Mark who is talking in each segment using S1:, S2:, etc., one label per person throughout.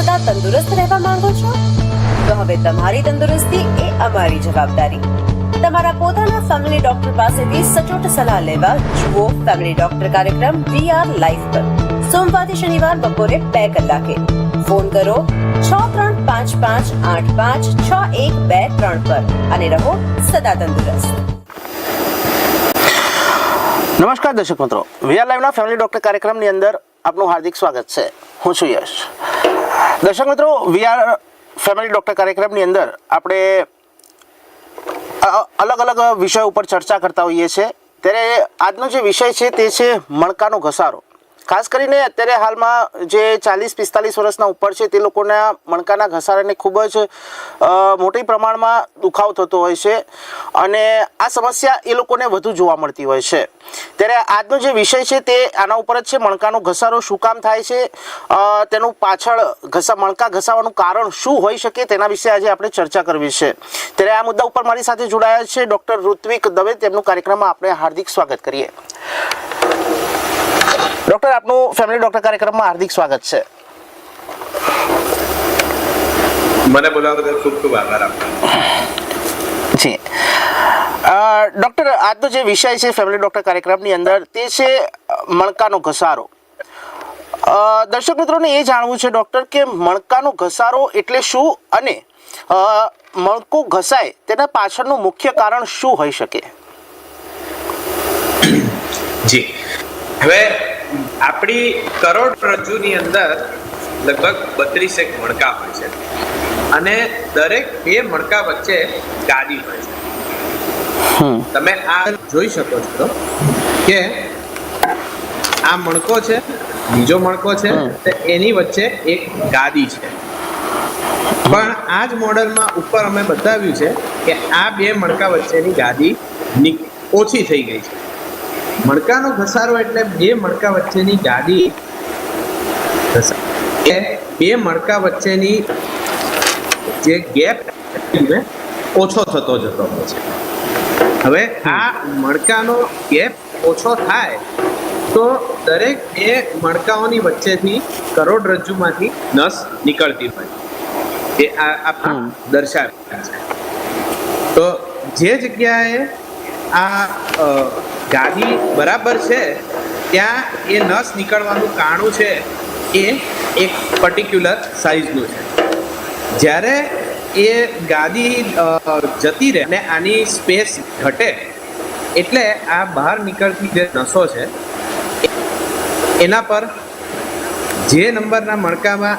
S1: સદા તંદુરસ્ત રહેવા માંગો છો તો હવે તમારી તંદુરસ્તી એ અમારી જવાબદારી તમારા પોતાના ફેમિલી ડોક્ટર પાસેથી સચોટ સલાહ લેવા જુઓ ફેમિલી ડોક્ટર કાર્યક્રમ વી આર લાઈફ પર સોમવારથી શનિવાર બપોરે બે કલાકે ફોન કરો છ ત્રણ પાંચ પાંચ આઠ પાંચ છ એક બે ત્રણ પર અને રહો સદા તંદુરસ્ત
S2: નમસ્કાર દર્શક મિત્રો વીઆર લાઈવના ફેમિલી ડોક્ટર કાર્યક્રમની અંદર આપનું હાર્દિક સ્વાગત છે હું છું યશ દર્શક મિત્રો વીઆર ફેમિલી ડૉક્ટર કાર્યક્રમની અંદર આપણે અલગ અલગ વિષય ઉપર ચર્ચા કરતા હોઈએ છીએ. ત્યારે આજનો જે વિષય છે તે છે મણકાનો ઘસારો. ખાસ કરીને અત્યારે હાલમાં જે ચાલીસ, પિસ્તાલીસ વર્ષના ઉપર છે, તે લોકોના મણકાના ઘસારાને ખૂબ જ મોટી પ્રમાણમાં દુખાવ થતો હોય છે. અને આ સમસ્યા એ લોકોને વધુ જોવા મળતી હોય છે. ત્યારે આજનો જે વિષય છે, તે આના ઉપર જ છે. મણકાનો ઘસારો શું કામ થાય છે? તેનું પાછળ ઘસા, મણકા ઘસાવાનું કારણ શું હોઈ શકે તેના વિશે આજે આપણે ચર્ચા કરવી છે. ત્યારે આ મુદ્દા ઉપર મારી સાથે જોડાયા છે ડૉક્ટર ઋત્વિક દવે. તેમનું કાર્યક્રમમાં આપણે હાર્દિક સ્વાગત કરીએ. ડૉક્ટર આપનું ફેમિલી ડૉક્ટર કાર્યક્રમમાં હાર્દિક સ્વાગત છે.
S3: મને બોલાવવા બદલ ખૂબ ખૂબ આભાર આપનો.
S2: જી. ડૉક્ટર આજનો જે વિષય છે ફેમિલી ડૉક્ટર કાર્યક્રમની અંદર તે છે મણકાનો ઘસારો. દર્શક મિત્રોને એ જાણવું છે ડૉક્ટર કે મણકાનો ઘસારો એટલે શું અને મણકો ઘસાય તેના પાછળનું મુખ્ય કારણ શું હોઈ શકે?
S3: જી. હવે આપણી કરોડરજ્જુની અંદર લગભગ બત્રીસેક મણકા હોય છે. અને દરેક બે મણકા વચ્ચે ગાદી હોય છે. તમે આ જોઈ શકો છો કે આ મણકો છે બીજો મણકો છે એની વચ્ચે એક ગાદી છે. પણ આ જ મોડલમાં ઉપર અમે બતાવ્યું છે કે આ બે મણકા વચ્ચેની ગાદી ઓછી થઈ ગઈ છે. મણકાનો ઘસારો એટલે બે મણકા વચ્ચેની ગાડી. એ બે મણકા વચ્ચેની જે ગેપ ઓછો થતો જતો હોય છે. હવે આ મણકાનો ગેપ ઓછો થાય તો દરેક બે મણકાઓની વચ્ચેથી કરોડરજ્જુમાંથી નસ નીકળતી હોય. એ આ આપણા. દર્શાવ્યા છે. તો જે જગ્યાએ આ ગાદી બરાબર છે ત્યાં એ નસ નીકળવાનું કાણું છે એ એક પર્ટિક્યુલર સાઇઝનું છે. જ્યારે એ ગાદી જતી રહે અને આની સ્પેસ ઘટે એટલે આ બહાર નીકળતી જે નસો છે એના પર જે નંબરના મણકામાં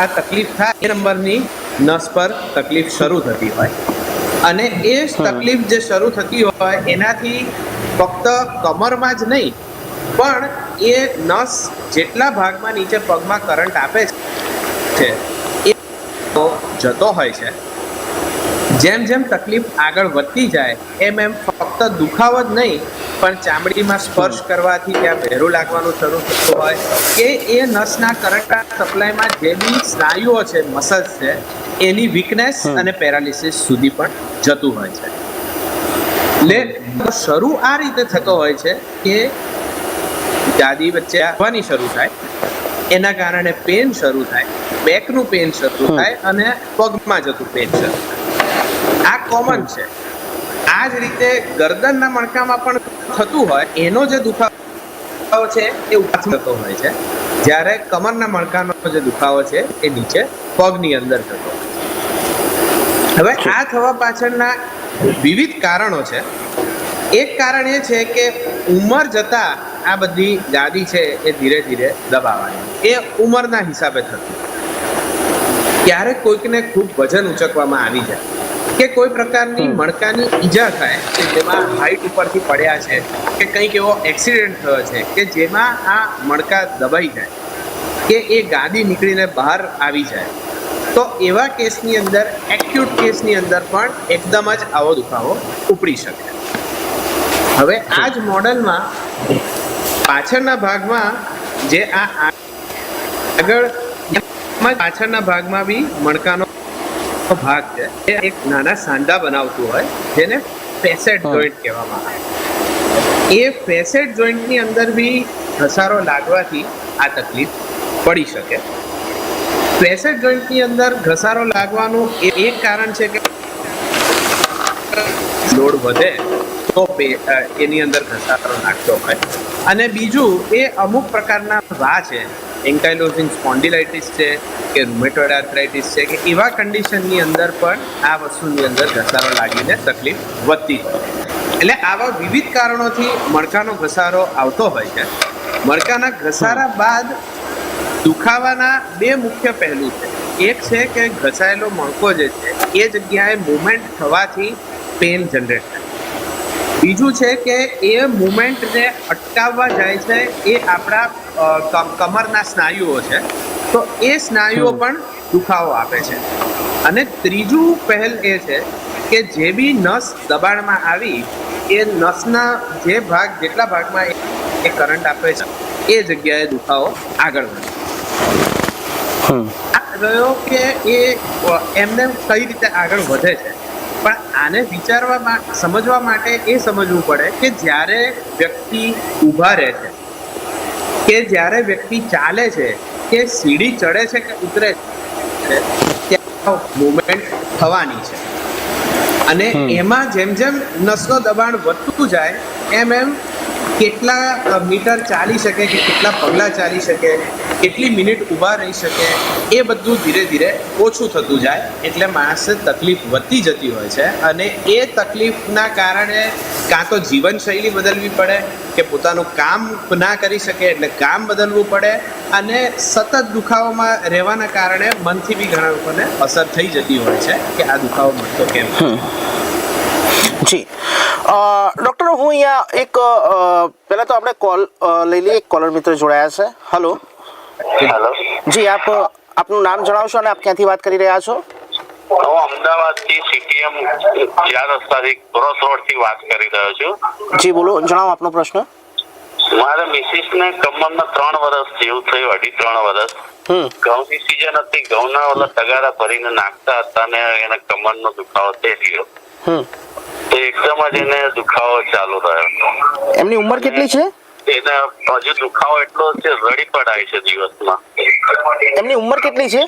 S3: આ તકલીફ થાય એ નંબરની નસ પર તકલીફ શરૂ થતી હોય. અને એ તકલીફ જે શરૂ થતી હોય એનાથી ફક્ત કમરમાં જ નહીં પણ એ નસ જેટલા ભાગમાં નીચે પગમાં કરંટ આપે છે એ જતો હોય છે. જેમ જેમ તકલીફ આગળ વધતી જાય એમ એમ ફક્ત દુખાવો જ નહીં પણ ચામડીમાં સ્પર્શ કરવાથી ત્યાં ભેરું લાગવાનું શરૂ થતું હોય કે એ નસના કરંટ સપ્લાયમાં જે બી સ્નાયુઓ છે મસલ્સ છે એની વીકનેસ અને પેરાલિસિસ સુધી પણ જતું હોય છે. એટલે શરૂ આ રીતે થતો હોય છે કે દાદી વચ્ચે આવવાની શરૂ થાય એના કારણે પેન શરૂ થાય બેકનું પેન શરૂ થાય અને પગમાં જતું પેન શરૂ થાય. આ કોમન છે. આ જ રીતે ગરદનના મણકામાં પણ થતું હોય એનો જે દુખાવો છે એ ઉપાસ થતો હોય છે. જ્યારે કમરના મણકાનો જે દુખાવો છે એ નીચે પગની અંદર થતો હોય છે. હવે આ થવા પાછળના વિવિધ કારણો છે. એક કારણ એ છે કે ઉંમર જતા આ બધી ગાદી છે એ ધીરે ધીરે દબાવાની. એ ઉંમરના હિસાબે થતી. ક્યારેક કોઈકને ખૂબ વજન ઉચકવામાં આવી જાય કે કોઈ પ્રકારની મણકાની ઈજા થાય કે જેમાં હાઈટ ઉપરથી પડ્યા છે કે કંઈક એવો એક્સિડન્ટ થયો છે કે જેમાં આ મણકા દબાઈ જાય કે એ ગાદી નીકળીને બહાર આવી જાય. તો એવા કેસની અંદર એક્યુટ કેસની અંદર પણ એકદમ જ આવો દુખાવો ઉપડી શકે. હવે આ જ મોડલમાં પાછળના ભાગમાં જે આ આગળ પાછળના ભાગમાં બી મણકાનો ભાગ છે. એ એક નાના સાંધા બનાવતું હોય જેને ફેસેટ જોઈન્ટ કહેવામાં આવે. એ ફેસેટ જોઈન્ટની અંદર બી ઘસારો લાગવાથી આ તકલીફ પડી શકે. પ્રેશર જોઈન્ટની અંદર ઘસારો લાગવાનું એક કારણ છે કે લોડ વધે તો એની અંદર ઘસારો લાગતો હોય. અને બીજું એ અમુક પ્રકારના વા છે. એન્કાઇલોઝિંગ સ્પોન્ડિલાઇટિસ છે કે રૂમેટોઇડ આર્થરાઇટિસ છે કે એવા કન્ડિશનની અંદર પણ આ વસ્તુની અંદર ઘસારો લાગીને તકલીફ વધતી હોય. એટલે આવા વિવિધ કારણોથી મણકાનો ઘસારો આવતો હોય છે. મણકાના ઘસારા બાદ દુખાવાના બે મુખ્ય પહેલું છે. એક છે કે ઘસાયેલો મણકો જે છે એ જગ્યાએ મુવમેન્ટ થવાથી પેન જનરેટ થાય. બીજું છે કે એ મુવમેન્ટને અટકાવવા જાય છે એ આપણા કમ- કમરના સ્નાયુઓ છે. તો એ સ્નાયુઓ પણ દુખાવો આપે છે. અને ત્રીજું પહેલ એ છે કે જે બી નસ દબાણમાં આવી એ નસના જે ભાગ જેટલા ભાગમાં એ- કરંટ આપે છે એ જગ્યાએ દુખાવો આગળ વધે. રહ્યો કે એ એમને કઈ રીતે આગળ વધે છે? પણ આને વિચારવા સમજવા માટે એ સમજવું પડે કે જ્યારે વ્યક્તિ ઊભા રહે છે કે જ્યારે વ્યક્તિ ચાલે છે કે સીડી ચડે છે કે ઉતરે છે ત્યાં મુવમેન્ટ થવાની છે. અને એમાં જેમ જેમ નસનો દબાણ વધતું જાય એમ એમ કેટલા મીટર ચાલી શકે કે કેટલા પગલાં ચાલી શકે કેટલી મિનિટ ઊભા રહી શકે એ બધું ધીરે ધીરે ઓછું થતું જાય એટલે માણસને તકલીફ વધતી જતી હોય છે અને એ તકલીફના કારણે કાં તો જીવનશૈલી બદલવી પડે કે પોતાનું કામ ના કરી શકે એટલે કામ બદલવું પડે અને સતત દુખાવામાં રહેવાના કારણે મનથી બી ઘણા લોકોને અસર થઈ જતી હોય છે કે આ દુખાવો મળતો કેમ.
S2: જી. ડૉક્ટર, હું અહીંયા એક પહેલાં તો આપણે કોલ લઈ લઈએ. કોલર મિત્ર જોડાયા છે. હલો
S4: હેલો
S2: જી આપ આપનું નામ જણાવશો અને આપ ક્યાંથી વાત કરી રહ્યા છો?
S4: હું અમદાવાદથી સીટીએમ ચાર રસ્તાથી ક્રોસ રોડથી વાત કરી રહ્યો છું.
S2: જી બોલો જણાવો આપનો પ્રશ્ન.
S4: મારા મિસિસ ને કમરમાં ત્રણ વર્ષ જેવું થયું અઢી ત્રણ વર્ષ
S2: ઘઉં
S4: ઘઉંની સિઝન હતી ઘઉંના ઓલા તગારા ભરીને નાખતા હતા ને એને કમરનો દુખાવો થઈ ગયો
S2: હમ.
S4: તો એકદમ જ એને દુખાવો ચાલુ રહ્યો.
S2: એમની ઉંમર કેટલી છે?
S4: એને હજુ દુખાવો એટલો છે રડી પડાય છે દિવસમાં.
S2: એમની ઉંમર કેટલી છે?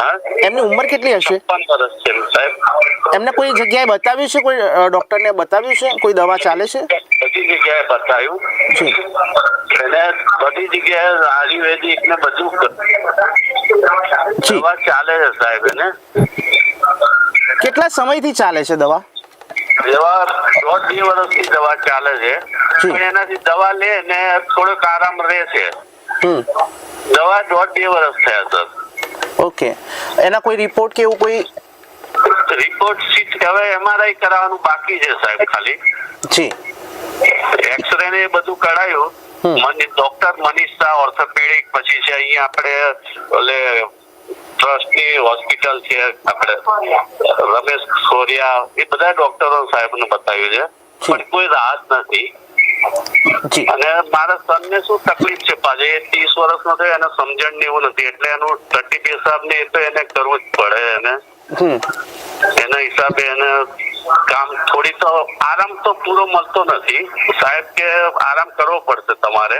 S4: હા?
S2: એમની ઉંમર કેટલી હશે?
S4: વર્ષ છે સાહેબ.
S2: એમને કોઈ જગ્યાએ બતાવ્યું છે? કોઈ ડોક્ટર ને બતાવ્યું છે? કોઈ દવા ચાલે છે?
S4: બધી જગ્યાએ બતાવ્યું. એને બધી જગ્યાએ આયુર્વેદિક ને બધું. દવા ચાલે છે સાહેબ એને.
S2: કેટલા સમયથી ચાલે છે દવા?
S4: દવા દોઢ બે વર્ષથી દવા ચાલે છે. પણ એનાથી દવા લે ને થોડોક આરામ રહે છે. દવા દોઢ બે વર્ષ થયા સર.
S2: ઓકે. એના કોઈ રિપોર્ટ કે એવું કોઈ?
S4: રિપોર્ટ સીટ હવે એમઆરઆઈ કરાવવાનું બાકી છે સાહેબ ખાલી.
S2: જી.
S4: એક્સરે ને બધું કરાયું
S2: હમ.
S4: મને ડોક્ટર મનીષા ઓર્થોપેડિક પછી છે અહીંયા આપણે ઓલે ટ્રસ્ટની હોસ્પિટલ છે આપણે રમેશ સોરિયા એ બધા ડોક્ટરો સાહેબને બતાવ્યું છે. પણ કોઈ રાહત નથી. અને મારા સનને શું તકલીફ છે? પાછે એ ત્રીસ વર્ષનો થયો એને સમજણ ને એવું નથી. એટલે એનું ટટી પેશાબ ને એ તો એને કરવું જ પડે એને. એના હિસાબે એને કામ થોડી તો આરામ તો પૂરો મળતો નથી. સાહેબ કે આરામ કરવો પડશે તમારે.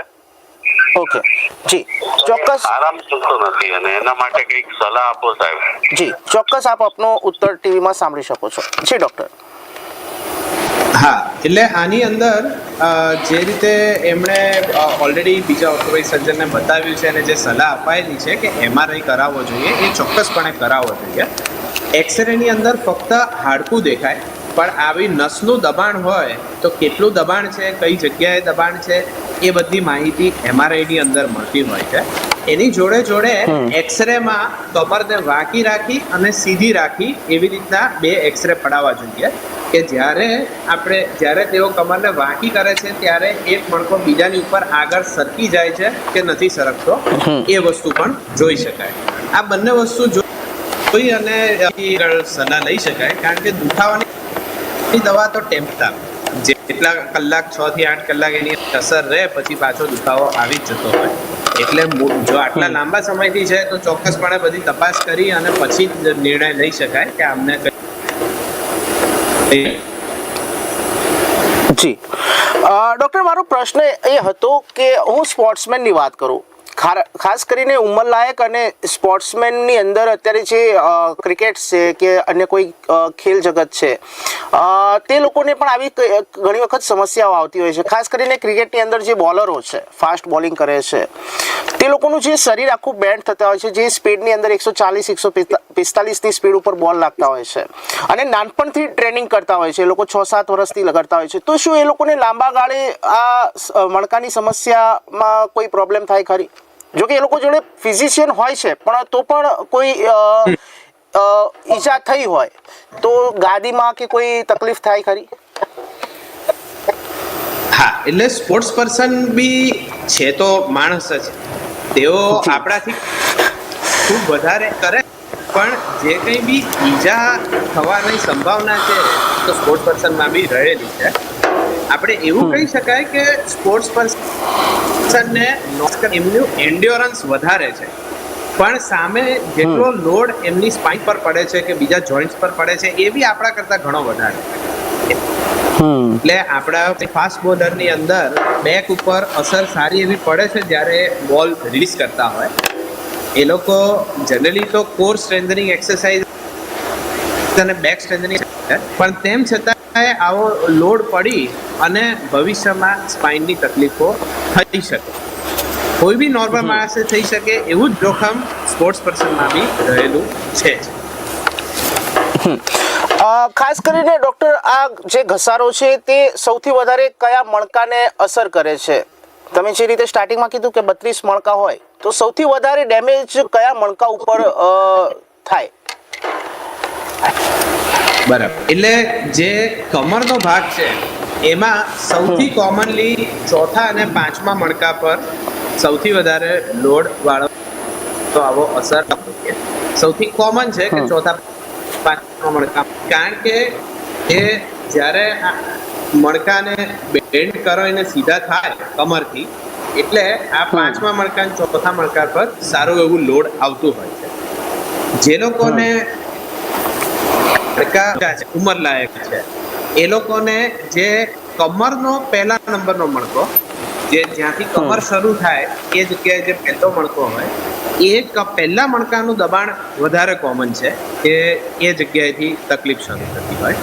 S2: ઓકે જી ચોક્કસ.
S4: આરામ થતો નથી અને એના માટે કંઈક સલાહ આપો સાહેબ.
S2: જી ચોક્કસ આપ આપનો ઉત્તર ટીવીમાં સાંભળી શકો છો. જી ડૉક્ટર
S3: હા એટલે આની અંદર અ, જે રીતે એમણે ઓલરેડી બીજા ઓર્થોપેડિક સર્જનને બતાવ્યું છે અને જે સલાહ અપાયેલી છે કે એમઆરઆઈ કરાવવો જોઈએ એ ચોક્કસપણે કરાવવો જોઈએ. એક્સરેની અંદર ફક્ત હાડકું દેખાય પણ આવી નસનું દબાણ હોય તો કેટલું દબાણ છે કઈ જગ્યાએ દબાણ છે એ બધી માહિતી એમઆરઆઈની અંદર મળતી હોય છે. એની જોડે જોડે એક્સરેમાં કમરને વાંકી રાખી અને સીધી રાખી એવી રીતના બે એક્સરે પડાવવા જોઈએ કે જ્યારે આપણે જ્યારે તેઓ કમરને વાંકી કરે છે ત્યારે એક મણકો બીજાની ઉપર આગળ સરકી જાય છે કે નથી સરકતો એ વસ્તુ પણ જોઈ શકાય. આ બંને વસ્તુ જોઈ અને સલાહ લઈ શકાય કારણ કે દુખાવાની દવા તો ટેમ્પતા જેટલા કલાક છ થી આઠ કલાક એની અસર રહે પછી પાછો દુખાવો આવી જ જતો હોય. એટલે જો આટલા લાંબા સમયથી છે તો ચોક્કસપણે બધી તપાસ કરી અને પછી જ નિર્ણય લઈ શકાય કે આમને
S2: જી. ડૉક્ટર મારો પ્રશ્ન એ હતો કે હું સ્પોર્ટ્સમેનની વાત કરું. ખાસ કરીને ઉંમરલાયક અને સ્પોર્ટ્સમેનની અંદર અત્યારે જે ક્રિકેટ છે કે અન્ય કોઈ ખેલ જગત છે તે લોકોને પણ આવી ઘણી વખત સમસ્યાઓ આવતી હોય છે. ખાસ કરીને ક્રિકેટની અંદર જે બોલરો છે ફાસ્ટ બોલિંગ કરે છે, તે લોકોનું જે શરીર આખું બેન્ડ થતા હોય છે, જે સ્પીડની અંદર એકસો ચાલીસ, એકસો પિસ્તાલીસની સ્પીડ ઉપર બોલ લાગતા હોય છે અને નાનપણથી ટ્રેનિંગ કરતા હોય છે, એ લોકો છ, સાત વર્ષથી કરતા હોય છે. તો શું એ લોકોને લાંબા ગાળે આ મણકાની સમસ્યામાં કોઈ પ્રોબ્લેમ થાય ખરી? જો કે એ લોકો જોડે ફિઝિશિયન હોય છે પણ તો પણ કોઈ ઈજા થઈ હોય તો ગાદીમાં કે કોઈ તકલીફ થાય ખરી?
S3: હા એટલે સ્પોર્ટ્સ પર્સન બી છે તો માણસ જ. તેઓ આપણાથી ખૂબ વધારે કરે પણ જે કંઈ બી ઈજા થવાની સંભાવના છે તો સ્પોર્ટ્સ પર્સનમાં બી રહેલી છે. આપણે એવું કહી શકાય કે સ્પોર્ટ્સ પર્સનને એમનું એન્ડ્યોરન્સ વધારે છે. પણ સામે જેટલો લોડ એમની સ્પાઇન પર પડે છે કે બીજા જોઈન્ટ્સ પર પડે છે એ બી આપણા કરતા ઘણો વધારે એટલે આપણા ફાસ્ટ બોલરની અંદર બેક ઉપર અસર સારી એવી પડે છે જ્યારે બોલ રિલીઝ કરતા હોય. એ લોકો જનરલી તો કોર સ્ટ્રેન્થનિંગ એક્સરસાઇઝ અને બેક સ્ટ્રેન્થનિંગ પણ તેમ છતાં આવો લોડ પડી અને ભવિષ્યમાં સ્પાઇનની તકલીફો થઈ શકે. કોઈ બી નોર્મલ માણસે થઈ શકે એવું જ જોખમ સ્પોર્ટ્સ પર્સનમાં બી રહેલું છે.
S2: ખાસ કરીને ડૉક્ટર આ જે ઘસારો છે તે સૌથી વધારે કયા મણકાને અસર કરે છે? તમે જે રીતે સ્ટાર્ટિંગમાં કીધું કે બત્રીસ મણકા હોય તો સૌથી વધારે ડેમેજ કયા મણકા ઉપર થાય?
S3: બરાબર. એટલે જે કમરનો ભાગ છે એમાં સૌથી કોમનલી ચોથા અને પાંચમા મણકા પર સૌથી વધારે લોડ વાળો તો આવો અસર. સૌથી કોમન છે કે ચોથા પાંચમા મણકા. કારણ કે એ જ્યારે મણકાને બેન્ડ કરો એને સીધા થાય કમરથી એટલે આ પાંચમા મણકા ચોથા મણકા પર સારું એવું લોડ આવતું હોય છે. જે લોકોને લડકા છે ઉંમર લાયક છે. એ લોકોને જે કમરનો પહેલા નંબરનો મણકો જે જ્યાંથી કમર શરૂ થાય એ જગ્યાએ જે પહેલો મણકો હોય એ પહેલા મણકાનું દબાણ વધારે કોમન છે કે એ જગ્યાએથી તકલીફ શરૂ થતી હોય.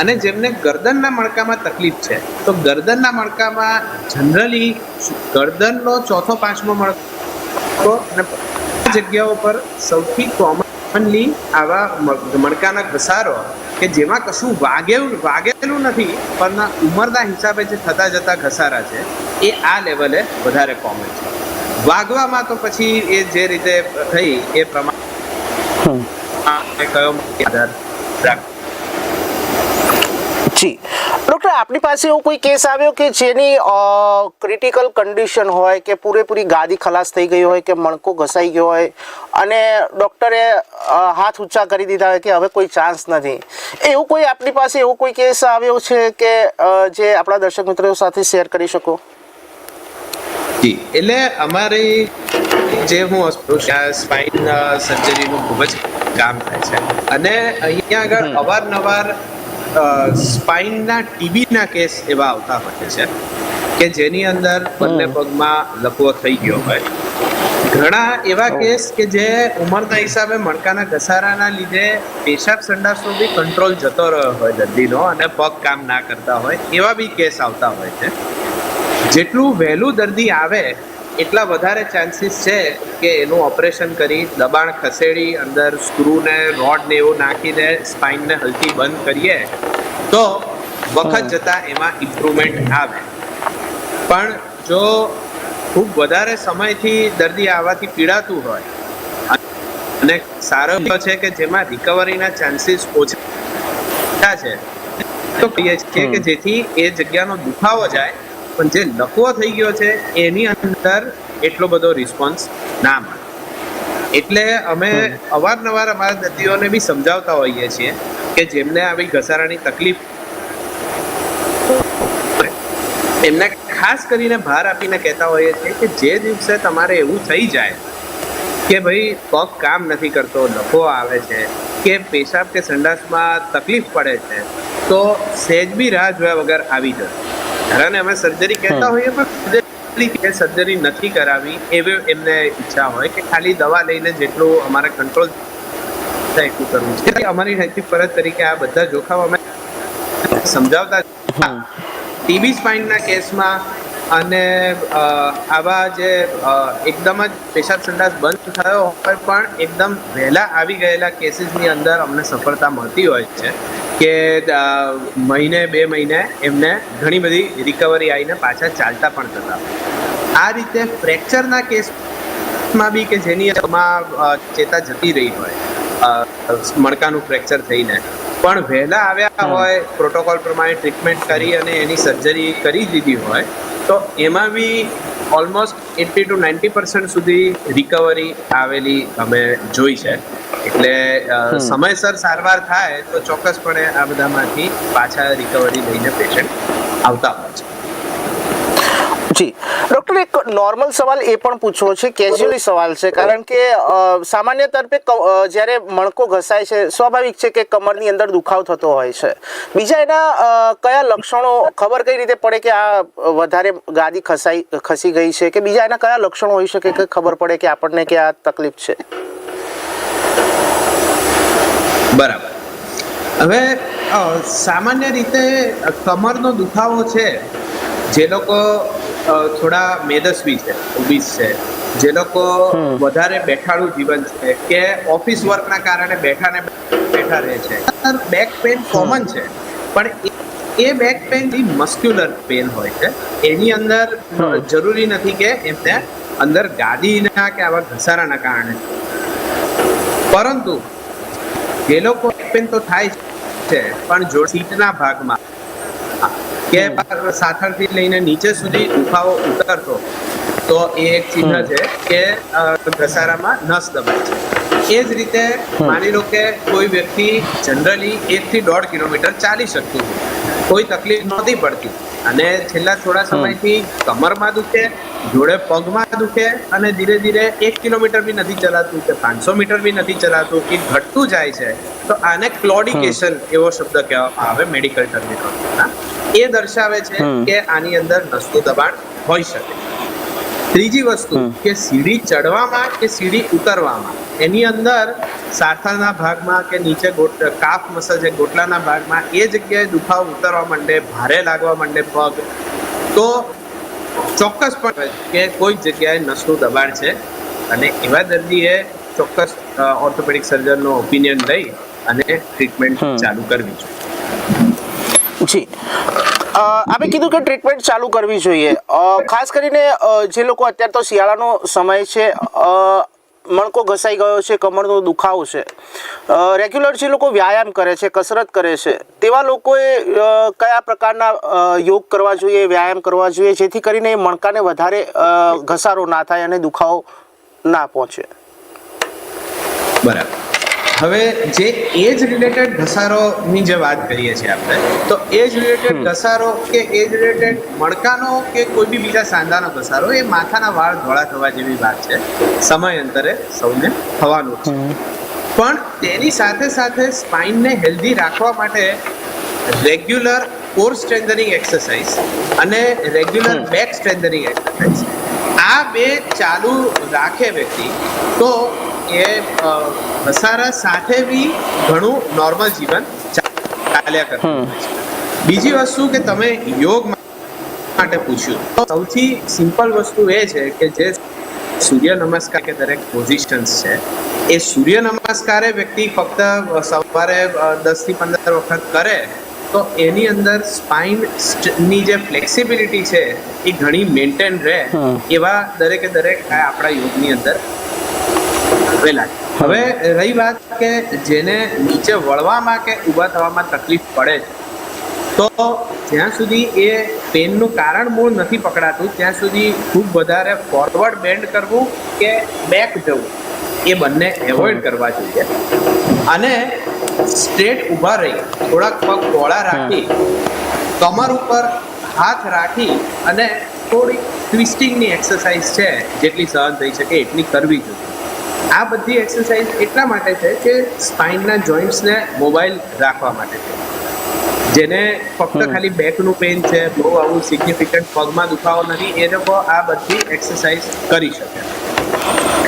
S3: અને જેમને ગરદનના મણકામાં તકલીફ છે તો ગરદનના મણકામાં જનરલી ગરદનનો ચોથો પાંચમો મણકો અને જગ્યાઓ પર સૌથી કોમનલી આવા મણકાના ઘસારો કે જેમાં કશું વાગેલું વાગેલું નથી પણ ઉંમરના હિસાબે જે થતા જતા ઘસારા છે એ આ લેવલે વધારે કોમન છે. વાગવામાં તો પછી એ જે રીતે થઈ એ પ્રમાણે કયો આધાર રાખ?
S2: જી. ડૉક્ટર આપની પાસે એવો કોઈ કેસ આવ્યો કે જેની ક્રિટિકલ કન્ડિશન હોય કે પૂરેપૂરી ગાદી ખલાસ થઈ ગઈ હોય કે મણકો ઘસાઈ ગયો હોય અને ડૉક્ટરે હાથ ઊંચા કરી દીધા હોય કે હવે કોઈ ચાન્સ નથી. એવું કોઈ આપની પાસે એવો કોઈ કેસ આવ્યો છે કે જે આપણા દર્શક મિત્રો સાથે શેર કરી શકો?
S3: જી એટલે અમારી જે હું હોસ્પિટલ ત્યાં સ્પાઇન સર્જરીનું ખૂબ જ કામ થાય છે. અને અહીંયા આગળ અવારનવાર સ્પાઇનના ટીબીના કેસ એવા આવતા હોય છે કે જેની અંદર બંને પગમાં લકવો થઈ ગયો હોય. ઘણા એવા કેસ કે જે ઉંમરના હિસાબે મણકાના ઘસારાના લીધે પેશાબ સંડાસનો બી કંટ્રોલ જતો રહ્યો હોય દર્દીનો અને પગ કામ ના કરતા હોય એવા બી કેસ આવતા હોય છે. જેટલું વહેલું દર્દી આવે એટલા વધારે ચાન્સીસ છે કે એનું ઓપરેશન કરી દબાણ ખસેડી અંદર સ્ક્રૂ ને રોડ ને એવું નાખીને સ્પાઇનને હલતી બંધ કરીએ તો વખત જતા એમાં ઇમ્પ્રુવમેન્ટ આવે. પણ જો ખૂબ વધારે સમયથી દર્દી આવવાથી પીડાતું હોય અને સારો છે કે જેમાં રિકવરીના ચાન્સીસ ઓછા છે તો કહીએ છીએ કે જેથી એ જગ્યાનો દુખાવો જાય પણ જે લકવો થઈ ગયો છે એની અંદર એટલો બધો રિસ્પોન્સ ના મળે. એટલે અમે અવારનવાર અમારા દર્દીઓને બી સમજાવતા હોઈએ છીએ કે જેમને આવી ઘસારાની તકલીફ એમને ખાસ કરીને ભાર આપીને કહેતા હોઈએ છીએ કે જે દિવસે તમારે એવું થઈ જાય કે ભાઈ પગ કામ નથી કરતો લખો આવે છે કે પેશાબ કે સંડાસમાં તકલીફ પડે છે તો સહેજ બી રાહ જોયા વગર આવી જશે. કારણ અમે સર્જરી કહેતા હોઈએ પણ સર્જરી નથી કરાવી એવી એમને ઈચ્છા હોય કે ખાલી દવા લઈને જેટલું અમારે કંટ્રોલ થાય એટલું કરવું છે. એટલે અમારી નૈતિક ફરજ તરીકે આ બધા જોખમ અમે સમજાવતા ટીબી સ્પાઇનના કેસમાં અને આવા જે એકદમ જ પેશાબ સંડાસ બંધ થયો હોય પણ એકદમ વહેલા આવી ગયેલા કેસીસની અંદર અમને સફળતા મળતી હોય છે કે મહિને બે મહિને એમને ઘણી બધી રિકવરી આવીને પાછા ચાલતા પણ થતા આ રીતે ફ્રેક્ચરના કેસમાં બી કે જેની ચેતા જતી રહી હોય મણકાનું ફ્રેક્ચર થઈને. પણ વહેલા આવ્યા હોય પ્રોટોકોલ પ્રમાણે ટ્રીટમેન્ટ કરી અને એની સર્જરી કરી દીધી હોય તો એમાં બી almost eighty to ninety percent સુધી રિકવરી આવેલી અમે જોઈ છે. એટલે સમયસર સારવાર થાય તો ચોક્કસપણે આ બધામાંથી પાછા રિકવરી લઈને પેશન્ટ આવતા હોય છે.
S2: જી. ડૉક્ટર એક નોર્મલ સવાલ એ પણ પૂછવો છે કેઝ્યુઅલી સવાલ છે કારણ કે સામાન્ય તરફે જ્યારે મણકો ઘસાય છે સ્વાભાવિક છે કે કમરની અંદર દુખાવ થતો હોય છે. બીજા એના કયા લક્ષણો ખબર કઈ રીતે પડે કે આ વધારે ગાદી ખસાઈ ખસી ગઈ છે કે બીજા એના કયા લક્ષણો હોઈ શકે કે ખબર પડે કે આપણને કે આ તકલીફ છે?
S3: બરાબર. હવે સામાન્ય રીતે કમરનો દુખાવો છે જે લોકો થોડા મેદસ્વી છે ઓબીસ છે. જે લોકો વધારે બેઠાડું જીવન છે કે ઓફિસ વર્કના કારણે બેઠાને બેઠા રહે છે. બેક પેન કોમન છે પણ એ- એ બેક પેન મસ્ક્યુલર પેન હોય છે. એની અંદર જરૂરી નથી કે એમને અંદર ગાદીના કે આવા ઘસારાના કારણે. પરંતુ જે લોકો પેન તો થાય છે પણ જો સીટના ભાગમાં કે સાથળથી લઈને નીચે સુધી દુખાવો ઉતરતો તો એ એક ચિહ્ન છે કે ઘસારામાં નસ દબાય છે. એ જ રીતે માની લો કે કોઈ વ્યક્તિ જનરલી એકથી દોઢ કિલોમીટર ચાલી શકતું કોઈ તકલીફ નહોતી પડતી. અને છેલ્લા થોડા સમયથી કમરમાં દુખે જોડે પગમાં દુખે અને ધીરે ધીરે એક કિલોમીટર બી નથી ચલાતું કે પાંચસો મીટર બી નથી ચલાતું કે ઘટતું જાય છે તો આને ક્લોડિકેશન એવો શબ્દ કહેવામાં આવે મેડિકલ ટર્મિનોલોજીમાં એ દર્શાવે છે કે આની અંદર નસનું દબાણ હોઈ શકે. ત્રીજી વસ્તુ કે સીડી ચડવામાં કે સીડી ઉતરવામાં? એની અંદર સાથળના ભાગમાં કે નીચે ગોટ કાફ મસલ છે ગોટલાના ભાગમાં એ જગ્યાએ દુખાવો ઉતરવા માંડે ભારે લાગવા માંડે પગ તો ચોક્કસ પણ કે કોઈ જગ્યાએ નસનું દબાણ છે અને એવા દર્દીએ ચોક્કસ ઓર્થોપેડિક સર્જનનો ઓપિનિયન લઈ અને ટ્રીટમેન્ટ ચાલુ કરવી જોઈએ.
S2: જી. આપે કીધું કે ટ્રીટમેન્ટ ચાલુ કરવી જોઈએ. ખાસ કરીને જે લોકો અત્યારે તો શિયાળાનો સમય છે મણકો ઘસાઈ ગયો છે, કમરનો દુખાવો છે. રેગ્યુલર જે લોકો વ્યાયામ કરે છે, કસરત કરે છે, તેવા લોકોએ કયા પ્રકારના યોગ કરવા જોઈએ, વ્યાયામ કરવા જોઈએ, જેથી કરીને એ મણકાને વધારે ઘસારો ના થાય અને દુખાવો ના પહોંચે.
S3: બરાબર. હવે જે એજ રિલેટેડ ઘસારોની જે વાત કરીએ છીએ આપણે તો એજ રિલેટેડ ઘસારો કે એજ રિલેટેડ મણકાનો કે કોઈ બી બીજા સાંધાનો ઘસારો એ માથાના વાળ ધોળા થવા જેવી વાત છે. સમયાંતરે સૌને થવાનું છે. પણ તેની સાથે સાથે સ્પાઇનને હેલ્ધી રાખવા માટે રેગ્યુલર કોર સ્ટ્રેન્થનિંગ એક્સરસાઇઝ અને રેગ્યુલર બેક સ્ટ્રેન્થનિંગ એક્સરસાઇઝ આ બે ચાલુ રાખે વ્યક્તિ તો એ અ, સાથે બી ઘણું નોર્મલ જીવન ચાલ્યા કરે બીજી વસ્તુ કે તમે યોગ માટે પૂછ્યું. સૌથી સિમ્પલ વસ્તુ એ છે કે જે સૂર્ય નમસ્કાર કે દરેક પોઝિશન્સ છે એ સૂર્ય નમસ્કારે વ્યક્તિ ફક્ત સવારે દસથી પંદર વખત કરે તો એની અંદર સ્પાઇનની જે ફ્લેક્સિબિલિટી છે એ ઘણી મેન્ટેન રહે એવા દરેકે દરેક આપણા યોગની અંદર આવેલા છે. હવે રહી વાત કે જેને નીચે વળવામાં કે ઊભા થવામાં તકલીફ પડે છે તો જ્યાં સુધી એ પેનનું કારણ મૂળ નથી પકડાતું ત્યાં સુધી ખૂબ વધારે ફોરવર્ડ બેન્ડ કરવું કે બેક જવું એ બંને એવોઇડ કરવા જોઈએ. અને સ્ટ્રેટ ઊભા રહી થોડાક પગ પહોળા રાખી કમર ઉપર હાથ રાખી અને થોડી ટ્વિસ્ટિંગની એક્સરસાઇઝ છે જેટલી સહન થઈ શકે એટલી કરવી જોઈએ. આ બધી એક્સરસાઇઝ એટલા માટે છે કે સ્પાઇનના જોઈન્ટ્સને મોબાઈલ રાખવા માટે છે. જેને ફક્ત ખાલી બેકનું પેન છે બહુ આવું સિગ્નિફિકન્ટ પગમાં દુખાવો નથી એ લોકો આ બધી એક્સરસાઇઝ કરી શકે.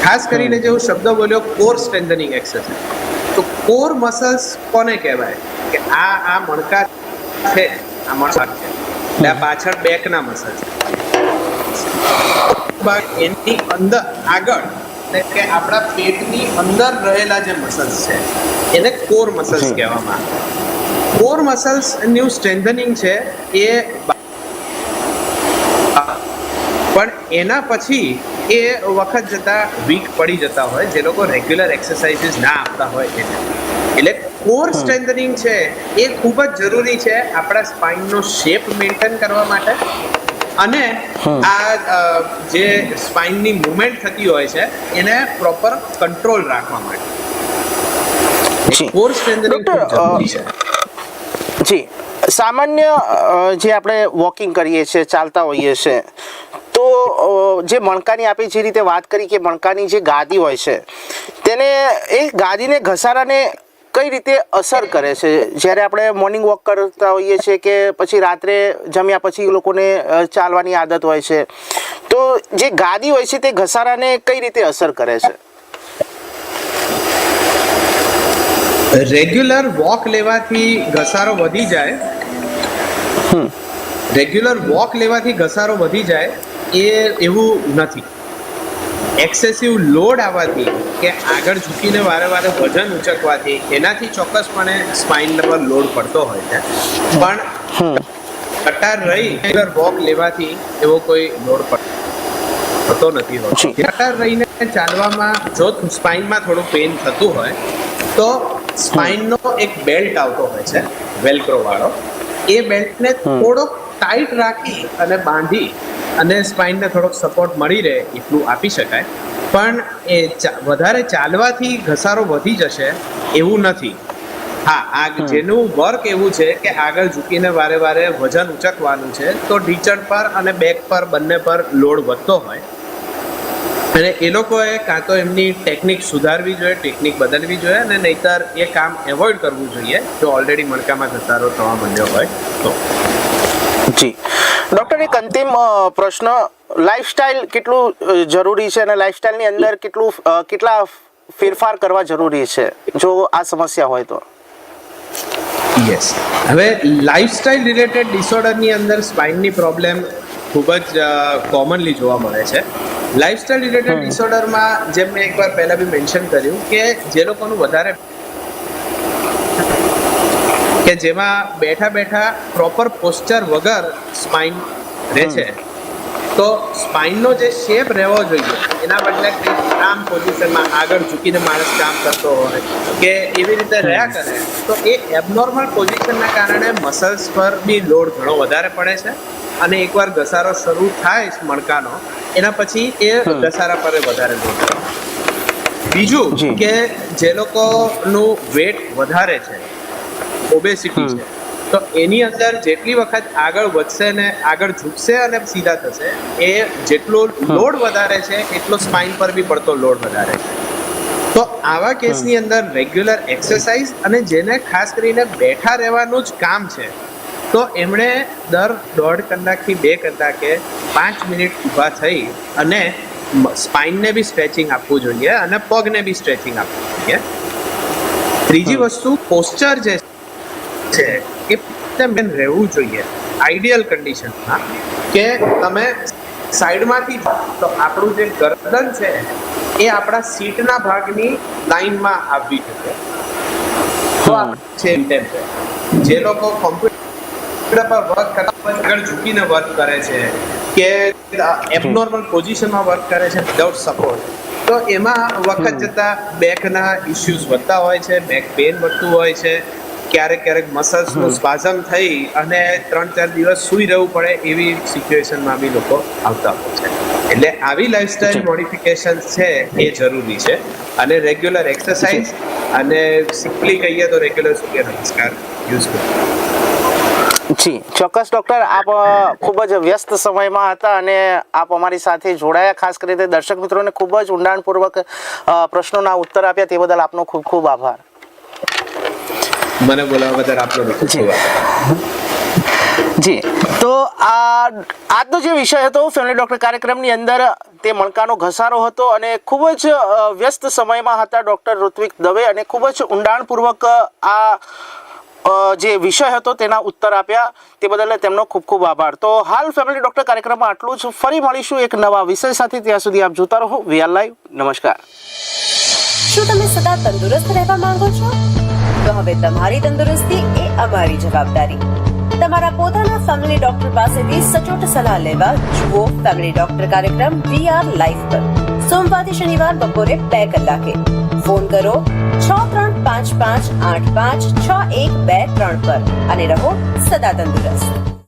S3: ખાસ કરીને જે હું શબ્દ બોલ્યો કોર સ્ટ્રેન્થનિંગ એક્સરસાઇઝ તો કોર મસલ્સ કોને કહેવાય? કે આ આ મણકા છે આ મણકા છે. એટલે આ પાછળ બેકના મસલ છે. એની અંદર આગળ એટલે કે આપણા પેટની અંદર રહેલા જે મસલ્સ છે એને કોર મસલ્સ કહેવામાં આવે. કોર મસલ્સનું સ્ટ્રેન્થનિંગ છે એ પણ એના પછી એ વખત જતા વીક પડી જતા હોય જે લોકો રેગ્યુલર એક્સરસાઇઝીસ ના આપતા હોય એને એટલે કોર સ્ટ્રેન્થનિંગ છે એ ખૂબ જ જરૂરી છે આપણા સ્પાઇનનો શેપ મેન્ટેન કરવા માટે. અને આ જે સ્પાઇનની મુવમેન્ટ થતી હોય છે એને પ્રોપર કંટ્રોલ રાખવા માટે. કોર સ્ટ્રેન્થનિંગ
S2: જી સામાન્ય જે આપણે વોકિંગ કરીએ છીએ ચાલતા હોઈએ છીએ તો જે મણકાની આપણે જે રીતે વાત કરી કે મણકાની જે ગાદી હોય છે તેને એ ગાદીને ઘસારાને કઈ રીતે અસર કરે છે? જ્યારે આપણે મોર્નિંગ વોક કરતા હોઈએ છીએ કે પછી રાત્રે જમ્યા પછી લોકોને ચાલવાની આદત હોય છે. તો જે ગાદી હોય છે તે ઘસારાને કઈ રીતે અસર કરે છે?
S3: રેગ્યુલર વોક લેવાથી ઘસારો વધી જાય. રેગ્યુલર વોક લેવાથી ઘસારો વધી જાય એ એવું નથી. એક્સેસિવ લોડ આવવાથી કે આગળ ઝૂકીને વારે વારે વજન ઉચકવાથી એનાથી ચોક્કસપણે સ્પાઇન પર લોડ પડતો હોય છે. પણ કટાર રહી વોક લેવાથી એવો કોઈ લોડ પડતો નથી હોતો. કટાર રહીને ચાલવામાં જો સ્પાઇનમાં થોડું પેઇન થતું હોય તો સ્પાઇનનો એક બેલ્ટ આવતો હોય છે વેલ્ક્રો વાળો. એ બેલ્ટને થોડોક ટાઈટ રાખી અને બાંધી અને સ્પાઇનને થોડોક સપોર્ટ મળી રહે એટલું આપી શકાય. પણ એ વધારે ચાલવાથી ઘસારો વધી જશે એવું નથી. હા આ જેનું વર્ક એવું છે કે આગળ ઝૂકીને વારે વારે વજન ઉચકવાનું છે તો ઢીચણ પર અને બેક પર બંને પર લોડ વધતો હોય. અને એ લોકોએ કાં તો એમની ટેકનિક સુધારવી જોઈએ ટેકનિક બદલવી જોઈએ અને નહીતર એ કામ એવોઇડ કરવું જોઈએ. જો ઓલરેડી મણકામાં ઘસારો થવા માંડ્યો હોય તો.
S2: જી. ડૉક્ટર એક અંતિમ પ્રશ્ન. લાઈફસ્ટાઈલ કેટલું જરૂરી છે અને લાઈફસ્ટાઈલની અંદર કેટલું કેટલા ફેરફાર કરવા જરૂરી છે? જો આ સમસ્યા હોય તો.
S3: યસ હવે લાઇફસ્ટાઇલ રિલેટેડ ડિસઓર્ડરની અંદર સ્પાઇનની પ્રોબ્લેમ ખૂબ જ કોમનલી જોવા મળે છે. લાઇફસ્ટાઇલ રિલેટેડ ડિસઓર્ડરમાં જેમ મેં એકવાર પહેલાં બી મેન્શન કર્યું કે જે લોકોનું વધારે કે જેમાં બેઠા બેઠા પ્રોપર પોસ્ચર વગર સ્પાઇન રહે છે. તો સ્પાઇનનો જે શેપ રહેવો જોઈએ એના બદલે આમ પોઝિશનમાં આગળ ઝૂકીને માણસ કામ કરતો હોય કે એવી રીતે રહ્યા કરે તો એ એબનોર્મલ પોઝિશનના કારણે મસલ્સ પર બી લોડ ઘણો વધારે પડે છે. અને એકવાર ઘસારો શરૂ થાય મણકાનો એના પછી એ ઘસારા પર વધારે લોડ બીજું. કે જે લોકોનું વેટ વધારે છે ઓબેસિટી છે. તો એની અંદર જેટલી વખત આગળ વધશે ને આગળ ઝૂકશે અને સીધા થશે એ જેટલો લોડ વધારે છે એટલો સ્પાઇન પર બી પડતો લોડ વધારે છે. તો આવા કેસની અંદર રેગ્યુલર એક્સરસાઇઝ અને જેને ખાસ કરીને બેઠા રહેવાનું જ કામ છે તો એમણે દર દોઢ કલાકથી બે કલાકે પાંચ મિનિટ ઊભા થઈ અને સ્પાઇનને બી સ્ટ્રેચિંગ આપવું જોઈએ અને પગને બી સ્ટ્રેચિંગ આપવું જોઈએ. ત્રીજી વસ્તુ પોસ્ચર જે છે એ તેમ રહેવું જોઈએ. આઈડિયલ કન્ડિશનમાં કે તમે સાઈડમાંથી તો આપણું જે ગરદન છે એ આપણા સીટના ભાગની લાઈનમાં આવવી જોઈએ છે જે લોકો કોમ્પ્યુટર પર વર્ક કરતા આગળ ઝૂકીને વર્ક કરે છે કે એબનોર્મલ પોઝિશનમાં વર્ક કરે છે વિધાઉટ સપોર્ટ તો એમાં વખત જતા બેકના ઇશ્યુઝ વધતા હોય છે બેક પેન વધતું હોય છે. ક્યારેક ક્યારેક મસલ્સનું સ્પાઝમ થઈ અને ત્રણ ચાર દિવસ સૂઈ રહેવું પડે એવી સિચ્યુએશનમાં બી લોકો આવતા હોય છે. એટલે આવી લાઈફસ્ટાઈલ મોડિફિકેશન છે એ જરૂરી છે. અને રેગ્યુલર એક્સરસાઇઝ અને સિમ્પલી કહીએ તો રેગ્યુલર સૂર્ય નમસ્કાર યુઝ કરો.
S2: જી ચોક્કસ ડૉક્ટર આપ ખૂબ જ વ્યસ્ત સમયમાં હતા અને આપ અમારી સાથે જોડાયા ખાસ કરીને દર્શક મિત્રોને ખૂબ જ ઊંડાણપૂર્વક પ્રશ્નોના ઉત્તર આપ્યા તે બદલ આપનો ખૂબ ખૂબ આભાર.
S3: મને બોલાવવા બદલ આપનો ખૂબ ખૂબ
S2: જી. તો આ આજનો જે વિષય હતો ફેમિલી ડોક્ટર કાર્યક્રમની અંદર તે મણકાનો ઘસારો હતો અને ખૂબ જ વ્યસ્ત સમયમાં હતા ડૉક્ટર ઋત્વિક દવે અને ખૂબ જ ઊંડાણપૂર્વક આ જે વિષય હતો તેના ઉત્તર આપ્યા. તે બદલ તેમનો ખૂબ ખૂબ આભાર. તો હાલ ફેમિલી ડોક્ટર કાર્યક્રમમાં આટલું જ. ફરી મળીશું એક નવા વિષય સાથે. ત્યાં સુધી આપ જોતા રહો. વીઆર લાઈવ નમસ્કાર.
S1: શું તમે સદા તંદુરસ્ત રહેવા માંગો છો? તો હવે તમારી તંદુરસ્તી એ અમારી જવાબદારી. તમારા પોતાના ફેમિલી ડોક્ટર પાસેથી સચોટ સલાહ લેવા જુઓ ફેમિલી ડોક્ટર કાર્યક્રમ વી આર લાઈફ પર. સોમવારથી શનિવાર બપોરે બે કલાકે. ફોન કરો છ ત્રણ પાંચ પાંચ આઠ પાંચ છ એક બે ત્રણ પર અને રહો સદા તંદુરસ્ત.